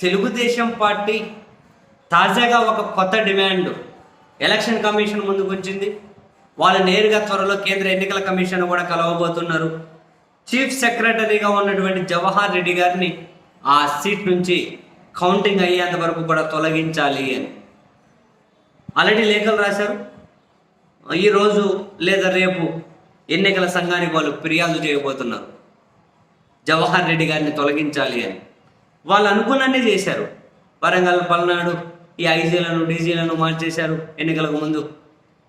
Telugu Desam party తాజాగా ఒక కొత్త డిమాండ్. ఎలక్షన్ కమిషన్ ముందుకు వచ్చింది వాళ్ళు నేరుగా త్వరలో కేంద్ర ఎన్నికల కమిషన్ కూడా కలవబోతున్నారు. చీఫ్ సెక్రటరీగా ఉన్నటువంటి జవహర్ రెడ్డి గారిని ఆ సీట్ నుంచి కౌంటింగ్ అయ్యేంత వరకు కూడా తొలగించాలి అని. ఆల్రెడీ లేఖలు రాశారు. ఈరోజు లేదా రేపు ఎన్నికల సంఘానికి వాళ్ళు ఫిర్యాదు చేయబోతున్నారు. జవహర్ రెడ్డి గారిని తొలగించాలి అని. వాళ్ళు అనుకున్నన్నీ చేశారు. వరంగల్ పల్నాడు ఈ ఐజీలను డీజీలను మార్చేశారు ఎన్నికలకు ముందు.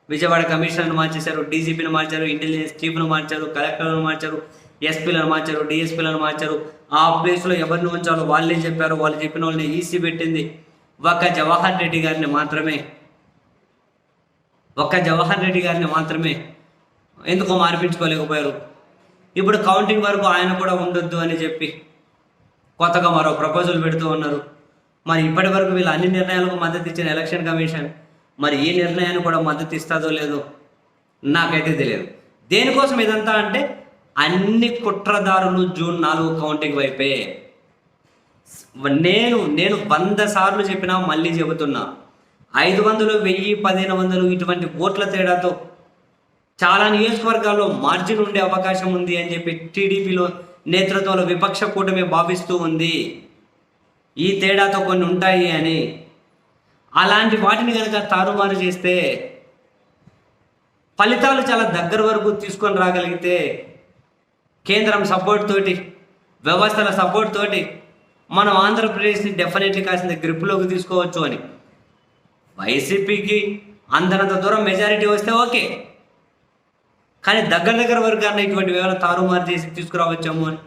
విజయవాడ కమిషనర్ను మార్చేశారు డీజీపీని మార్చారు ఇంటెలిజెన్స్ చీఫ్ను మార్చారు కలెక్టర్లను మార్చారు ఎస్పీలను మార్చారు డిఎస్పీలను మార్చారు. ఆ ప్లేస్లో ఎవరిని ఉంచాలో వాళ్ళే చెప్పారు వాళ్ళు చెప్పిన వాళ్ళని ఈసీ పెట్టింది ఒక్క జవహర్ రెడ్డి గారిని మాత్రమే. ఒక్క జవహర్ రెడ్డి గారిని మాత్రమే. ఎందుకో మార్పించుకోలేకపోయారు. ఇప్పుడు కౌంటింగ్ వరకు ఆయన కూడా ఉండొద్దు అని చెప్పి కొత్తగా మరో ప్రపోజల్ పెడుతూ ఉన్నారు. మరి ఇప్పటి వరకు వీళ్ళు అన్ని నిర్ణయాలకు మద్దతు ఇచ్చిన ఎలక్షన్ కమిషన్ మరి ఈ నిర్ణయాన్ని కూడా మద్దతు ఇస్తుందో లేదో నాకైతే తెలియదు. దేనికోసం ఇదంతా అంటే అన్ని కుట్రదారులు జూన్ నాలుగు కౌంటింగ్ వైపే. నేను నేను వంద సార్లు చెప్పినా మళ్ళీ చెబుతున్నా. ఐదు వందలు వెయ్యి పదిహేను వందలు ఇటువంటి ఓట్ల తేడాతో చాలా నియోజకవర్గాల్లో మార్జిన్ ఉండే అవకాశం ఉంది అని చెప్పి టీడీపీలో నేతృత్వంలో విపక్ష కూటమి భావిస్తూ ఉంది. ఈ తేడాతో కొన్ని ఉంటాయి అని. అలాంటి వాటిని కనుక తారుమారు చేస్తే ఫలితాలు చాలా దగ్గర వరకు తీసుకొని రాగలిగితే కేంద్రం సపోర్ట్ తోటి వ్యవస్థల సపోర్ట్ తోటి మనం ఆంధ్రప్రదేశ్ని డెఫినెట్లీ కాసిన గ్రిప్లోకి తీసుకోవచ్చు అని. వైసీపీకి అందనంత దూరం మెజారిటీ వస్తే ఓకే. కానీ దగ్గర దగ్గర వరకు అన్న ఇటువంటి వేళ తారుమారు చేసి తీసుకురావచ్చాము అని.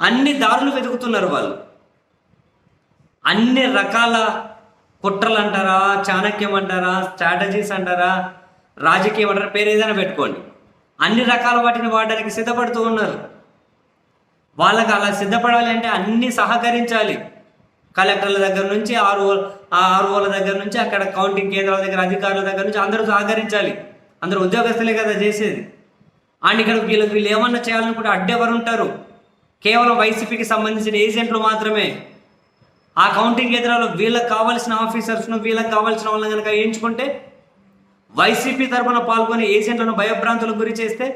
అన్ని దారులు వెతుకుతున్నారు వాళ్ళు. అన్ని రకాల కుట్రలు అంటారా చాణక్యం అంటారా స్ట్రాటజీస్ అంటారా రాజకీయం అంటారా పేరు ఏదైనా పెట్టుకోండి. అన్ని రకాల వాటిని వాడడానికి సిద్ధపడుతూ ఉన్నారు. వాళ్ళకి అలా సిద్ధపడాలి అంటే అన్ని సహకరించాలి. కలెక్టర్ల దగ్గర నుంచి ఆర్ఓ ఆ ఆర్ఓల దగ్గర నుంచి అక్కడ కౌంటింగ్ కేంద్రాల దగ్గర అధికారుల దగ్గర నుంచి అందరూ సహకరించాలి. అందరూ ఉద్యోగస్తులే కదా చేసేది. అండ్ ఇక్కడ వీళ్ళు వీళ్ళు ఏమన్నా చేయాలనుకుంటే అడ్డెవరు ఉంటారు కేవలం వైసీపీకి సంబంధించిన ఏజెంట్లు మాత్రమే. ఆ కౌంటింగ్ కేంద్రాల్లో వీళ్ళకి కావాల్సిన ఆఫీసర్స్ను వీళ్ళకి కావాల్సిన వాళ్ళని కనుక ఎంచుకుంటే వైసీపీ తరపున పాల్గొనే ఏజెంట్లను భయభ్రాంతులకు గురి చేస్తే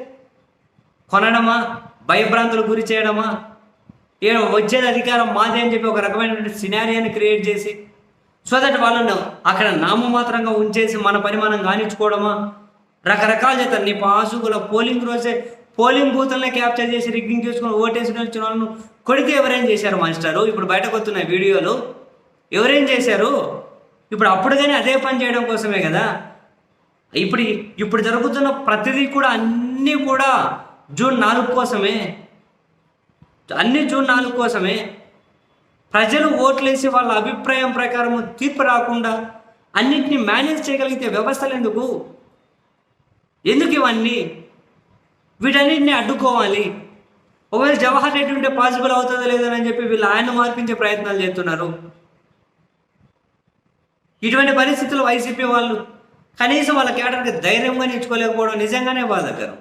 కొనడమా? భయభ్రాంతులకు గురి చేయడమా? ఏ వచ్చేది అధికారం మాదే అని చెప్పి ఒక రకమైనటువంటి సినారియాని క్రియేట్ చేసి సో దట్ వాళ్ళను అక్కడ నామమాత్రంగా ఉంచేసి మన పని మనం కానిచ్చుకోవడమా? రకరకాల చేస్తారు. నీ పాసుగుల పోలింగ్ రోజే పోలింగ్ బూతులనే క్యాప్చర్ చేసి రిగ్గింగ్ చేసుకుని ఓటేసుకుని వచ్చిన వాళ్ళను కొడితే ఎవరేం చేశారు మాస్టారు? ఇప్పుడు బయటకు వస్తున్న వీడియోలు ఎవరేం చేశారు? ఇప్పుడు అప్పుడు కానీ అదే పని చేయడం కోసమే కదా? ఇప్పుడు ఇప్పుడు జరుగుతున్న ప్రతిదీ కూడా అన్నీ కూడా జూన్ నాలుగు కోసమే. అన్ని జూన్ నాలుగు కోసమే. ప్రజలు ఓట్లేసి వాళ్ళ అభిప్రాయం ప్రకారం తీర్పు రాకుండా అన్నింటినీ మేనేజ్ చేయగలిగితే వ్యవస్థలు ఎందుకు? ఎందుకు ఇవన్నీ? వీటన్నిటిని అడ్డుకోవాలి. ఒకవేళ జవహర్ రెడ్డి ఉంటే పాసిబుల్ అవుతుందో లేదో అని చెప్పి వీళ్ళు ఆయన మార్పించే ప్రయత్నాలు చేస్తున్నారు. ఇటువంటి పరిస్థితులు వైసీపీ వాళ్ళు కనీసం వాళ్ళ కేటర్కి ధైర్యంగా నిచ్చుకోలేకపోవడం నిజంగానే బాధాకరం.